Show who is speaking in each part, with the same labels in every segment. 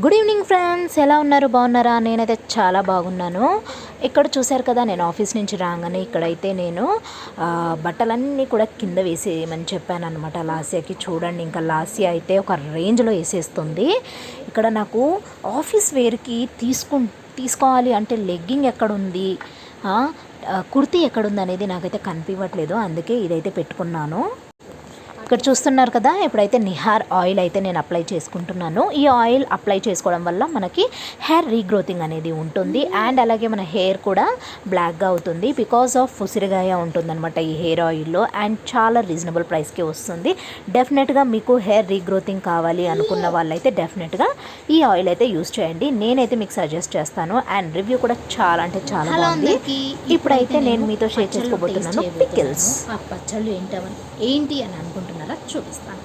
Speaker 1: Good evening friends ఎలా ఉన్నారు? బాగున్నారా? నేనైతే చాలా బాగున్నాను. ఇక్కడ చూశారు కదా నేను ఆఫీస్ నుంచి రాగానే ఇక్కడైతే నేను బట్టలన్నీ కూడా కింద వేసేయమని చెప్పాను అనమాట లాసియాకి. చూడండి ఇంకా లాసియా అయితే ఒక రేంజ్లో వేసేస్తుంది. ఇక్కడ నాకు ఆఫీస్ వేర్కి తీసుకు తీసుకోవాలి అంటే లెగ్గింగ్ ఎక్కడుంది? కుర్తీ ఎక్కడుంది అనేది నాకైతే కనిపించట్లేదు అందుకే ఇదైతే పెట్టుకున్నాను. ఇక్కడ చూస్తున్నారు కదా ఇప్పుడైతే నిహార్ ఆయిల్ అయితే నేను అప్లై చేసుకుంటున్నాను. ఈ ఆయిల్ అప్లై చేసుకోవడం వల్ల మనకి హెయిర్ రీగ్రోతింగ్ అనేది ఉంటుంది. అండ్ అలాగే మన హెయిర్ కూడా బ్లాక్గా అవుతుంది. బికాస్ ఆఫ్ ఉసిరిగాయ ఉంటుందన్నమాట ఈ హెయిర్ ఆయిల్లో. అండ్ చాలా రీజనబుల్ ప్రైస్కి వస్తుంది. డెఫినెట్గా మీకు హెయిర్ రీగ్రోతింగ్ కావాలి అనుకున్న వాళ్ళైతే డెఫినెట్గా ఈ ఆయిల్ అయితే యూస్ చేయండి. నేనైతే మీకు సజెస్ట్ చేస్తాను. అండ్ రివ్యూ కూడా చాలా అంటే చాలా బాగుంది. ఇప్పుడైతే నేను మీతో షేర్ చేసుకోబోతున్నాను పికిల్స్
Speaker 2: చేయబోతున్నాను. ఆ పచ్చళ్ళు ఏంటి అని అనుకుంటున్నారా చూపిస్తాను.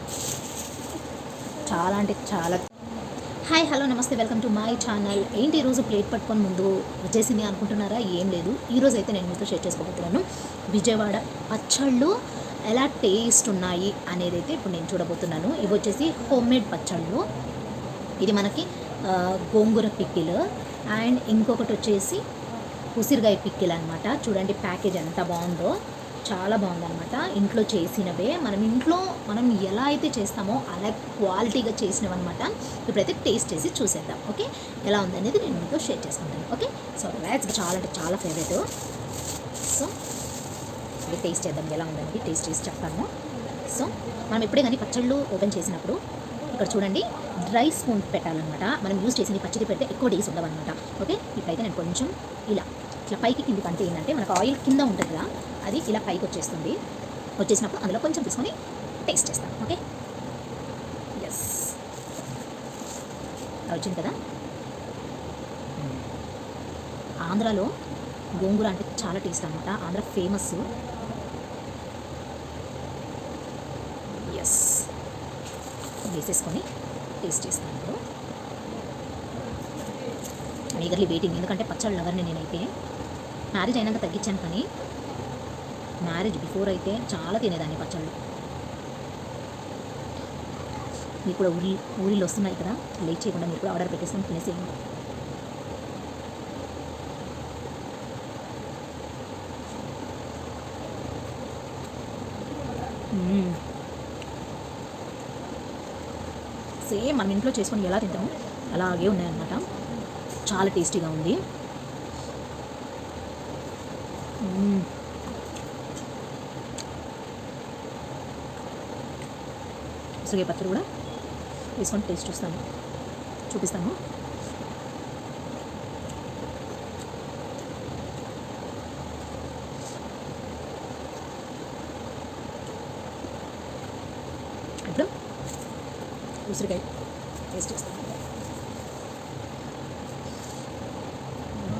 Speaker 2: చాలా అంటే చాలా hi hello namaste welcome to my channel. ఏంటి ఈరోజు ప్లేట్ పట్టుకొని ముందు వచ్చేసింది అనుకుంటున్నారా? ఏం లేదు. ఈరోజు అయితే నేను మీతో షేర్ చేసుకోబోతున్నాను. విజయవాడ పచ్చళ్ళు ఎలా టేస్ట్ ఉన్నాయి అనేది అయితే ఇప్పుడు నేను చూడబోతున్నాను. ఇవి వచ్చేసి హోమ్ మేడ్ పచ్చళ్ళు. ఇది మనకి గోంగూర పిక్కిల్. అండ్ ఇంకొకటి వచ్చేసి ఉసిరిగాయ పిక్కిల్ అనమాట చూడండి ప్యాకేజ్ ఎంత బాగుందో. చాలా బాగుందన్నమాట. ఇంట్లో చేసినవే. మనం ఇంట్లో మనం ఎలా అయితే చేస్తామో అలా క్వాలిటీగా చేసినవి అనమాట ఇప్పుడైతే టేస్ట్ చేసి చూసేద్దాం. ఓకే? ఎలా ఉందనేది నేను మీతో షేర్ చేసుకుంటాను. ఓకే? సో రైట్స్ చాలా అంటే చాలా ఫేవరెట్. సో ఇది టేస్ట్ చేద్దాం. ఎలా ఉందనేది టేస్ట్ చేసి చెప్తాను. సో మనం ఎప్పుడే కానీ పచ్చళ్ళు ఓపెన్ చేసినప్పుడు ఇక్కడ చూడండి డ్రై స్పూన్ పెట్టాలన్నమాట. మనం యూజ్ చేసిన పచ్చడి పెడితే ఎక్కువ డేస్ ఉండవన్నమాట. ఓకే? ఇప్పుడైతే నేను కొంచెం ఇలా ఇట్లా పైకి కిందికి అంటే ఏంటంటే మనకు ఆయిల్ కింద ఉంటుంది కదా అది ఇలా పైకి వచ్చేస్తుంది. వచ్చేసినప్పుడు అందులో కొంచెం తీసుకొని టేస్ట్ చేస్తాం ఓకే? ఎస్ వచ్చింది కదా? ఆంధ్రాలో గోంగూర అంటే చాలా టేస్ట్ అనమాట ఆంధ్ర ఫేమస్. ఎస్ వేసేసుకొని టేస్ట్ చేస్తాను. ఇప్పుడు ఈగర్లీ వెయిటింగ్. ఎందుకంటే పచ్చళ్ళు ఎవరిని నేనైతే మ్యారేజ్ అయినాక తగ్గించాను కానీ మ్యారేజ్ బిఫోర్ అయితే చాలా తినేదాన్ని పచ్చళ్ళు. మీకు కూడా ఊరి ఊరిలో వస్తున్నాయి కదా లేట్ చేయకుండా మీరు కూడా ఆర్డర్ పెట్టేసుకొని తినేసేయండి. సేమ్ మనం ఇంట్లో చేసుకొని ఎలా తింటాము అలాగే ఉన్నాయన్నమాట. చాలా టేస్టీగా ఉంది. ఉసిరిగే ఉసిరికాయ పచ్చడి కూడా వేసుకొని టేస్ట్ చూస్తాను. చూపిస్తాను. ఇప్పుడు ఉసిరికాయ టేస్ట్ చేస్తాను.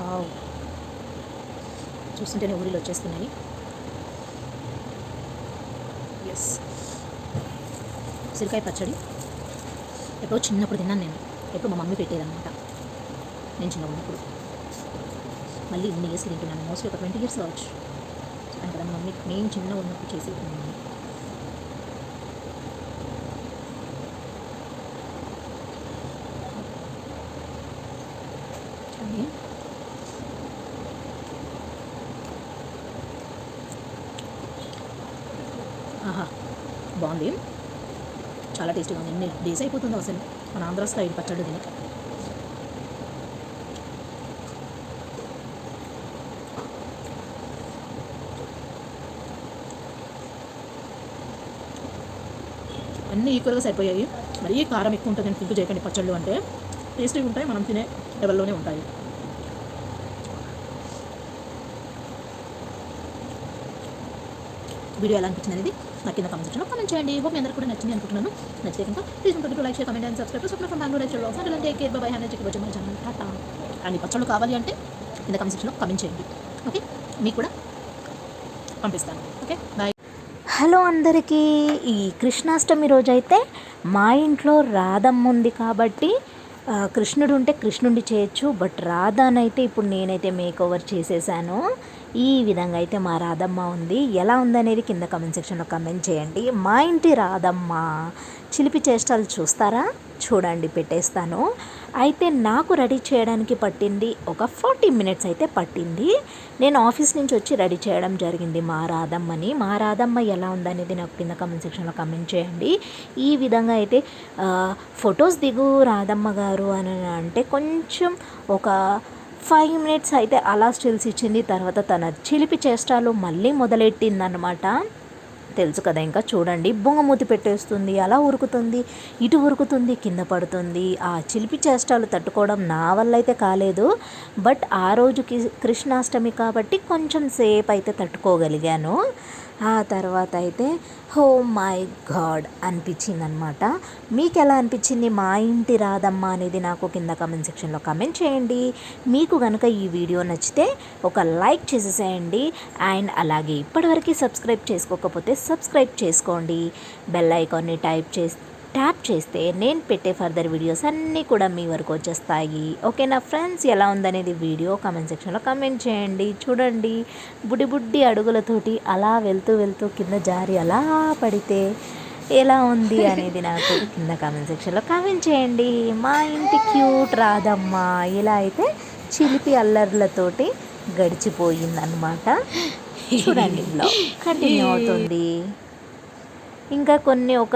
Speaker 2: వావ్. చూస్తుంటేనే ఊరిలో వచ్చేస్తున్నాయి ఎస్ ఉసిరికాయ పచ్చడి. ఎప్పుడో చిన్నప్పుడు తిన్నాను నేను. ఎప్పుడు మా మమ్మీ పెట్టేదన్నమాట. నేను చిన్నగా ఉన్నప్పుడు. మళ్ళీ ఇన్ని ఇయర్స్ తింటున్నాను. మోస్ట్లీ ఒక ట్వంటీ ఇయర్స్ కావచ్చు. చెప్పాను కదా మా మమ్మీ నేను చిన్నగా ఉన్నప్పుడు చేసి తిన్నాను చూడండి ఆహా బాగుంది. చాలా టేస్టీగా ఉంది. ఎన్ని డేస్ అయిపోతుందో అసలు. మన ఆంధ్ర స్టైల్ పచ్చడి తిని. అన్నీ ఈక్వల్గా సరిపోయాయి. మరీ కారం ఎక్కువ ఉంటుంది అని థింక్ చేయకండి పచ్చళ్ళు అంటే. టేస్టీగా ఉంటాయి మనం తినే లెవెల్లోనే ఉంటాయి. వీడియో ఎలా అనిపించింది అనేది నా కింద కామెంట్ సెక్షన్లో కామెంట్ చేయండి. హోప్ మీ అందరూ కూడా నచ్చింది అనుకుంటున్నాను. నచ్చితే కనుక ప్లీజ్ ఉంటుంది like share comment and subscribe Swapna from Bengaluru లైక్లో అంటే take care bye hand check వచ్చి మై ఛానల్ టాటా అండ్ పచ్చళ్ళు కావాలి అంటే కింద కామెంట్ సెక్షన్లో కామెంట్ చేయండి. ఓకే మీకు కూడా పంపిస్తాను. ఓకే బాయ్
Speaker 1: హలో అందరికీ. ఈ కృష్ణాష్టమి రోజైతే మా ఇంట్లో రాధమ్మ ఉంది కాబట్టి కృష్ణుడు ఉంటే కృష్ణుడి చేయొచ్చు. బట్ రాధానైతే ఇప్పుడు నేనైతే మేక్ ఓవర్ చేసేసాను. ఈ విధంగా అయితే మా రాధమ్మ ఉంది. ఎలా ఉందనేది కింద కమెంట్ సెక్షన్లో కమెంట్ చేయండి. మా ఇంటి రాధమ్మ చిలిపి చేష్టాలు చూస్తారా? చూడండి పెట్టేస్తాను. అయితే నాకు రెడీ చేయడానికి పట్టింది ఒక ఫార్టీ మినిట్స్ అయితే పట్టింది. నేను ఆఫీస్ నుంచి వచ్చి రెడీ చేయడం జరిగింది మా రాధమ్మని. మా రాధమ్మ ఎలా ఉందనేది నాకు కింద కమెంట్ సెక్షన్లో కమెంట్ చేయండి. ఈ విధంగా అయితే ఫొటోస్ దిగు రాధమ్మ గారు అని అంటే కొంచెం ఒక ఫైవ్ మినిట్స్ అయితే అలా స్టిల్స్ ఇచ్చింది. తర్వాత తన చిలిపి చేష్టాలు మళ్ళీ మొదలెట్టిందనమాట తెలుసు కదా ఇంకా చూడండి. బొంగమూతి పెట్టేస్తుంది అలా ఉరుకుతుంది ఇటు ఉరుకుతుంది కింద పడుతుంది. ఆ చిలిపి చేష్టాలు తట్టుకోవడం నా వల్ల అయితే కాలేదు. బట్ ఆ రోజుకి కృష్ణాష్టమి కాబట్టి కొంచెం సేపు అయితే తట్టుకోగలిగాను. ఆ తర్వాత అయితే హో మై గాడ్ అనిపించింది అనమాట మీకు ఎలా అనిపించింది? మా ఇంటి రాదమ్మ అనేది నాకు కింద కమెంట్ సెక్షన్లో కమెంట్ చేయండి. మీకు కనుక ఈ వీడియో నచ్చితే ఒక లైక్ చేసేసేయండి. అండ్ అలాగే ఇప్పటివరకు సబ్స్క్రైబ్ చేసుకోకపోతే సబ్స్క్రైబ్ చేసుకోండి. బెల్ ఐకాన్ని టైప్ చేసి ట్యాప్ చేస్తే నేను పెట్టే ఫర్దర్ వీడియోస్ అన్నీ కూడా మీ వరకు వచ్చేస్తాయి. ఓకేనా ఫ్రెండ్స్? ఎలా ఉందనేది వీడియో కామెంట్ సెక్షన్లో కమెంట్ చేయండి. చూడండి. బుడ్డి బుడ్డి అడుగులతోటి అలా వెళ్తూ వెళ్తూ కింద జారి అలా పడితే ఎలా ఉంది అనేది నాకు కింద కామెంట్ సెక్షన్లో కామెంట్ చేయండి. మా ఇంటి క్యూట్ రాదమ్మా ఇలా అయితే చిలిపి అల్లర్లతోటి గడిచిపోయిందనమాట చూడండి కంటిన్యూ అవుతుంది. ఇంకా కొన్ని ఒక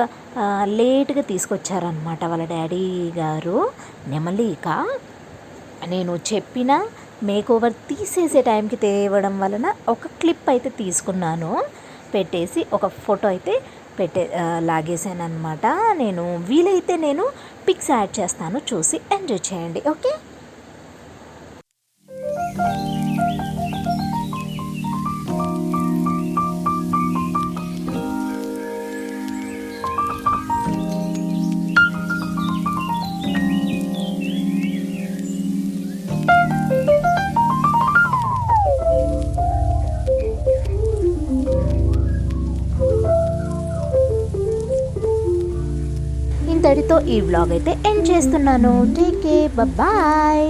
Speaker 1: లేట్గా తీసుకొచ్చారనమాట వాళ్ళ డాడీ గారు. నెమలిక నేను చెప్పిన మేక్ ఓవర్ తీసేసే టైంకి తేవడం వలన ఒక క్లిప్ అయితే తీసుకున్నాను. పెట్టేసి ఒక ఫోటో అయితే పెట్టే లాగేసాను అనమాట నేను వీలైతే నేను పిక్స్ యాడ్ చేస్తాను చూసి ఎంజాయ్ చేయండి ఓకే? ఈ వ్లాగ్ అయితే ఎండ్ చేస్తున్నాను. Take care bye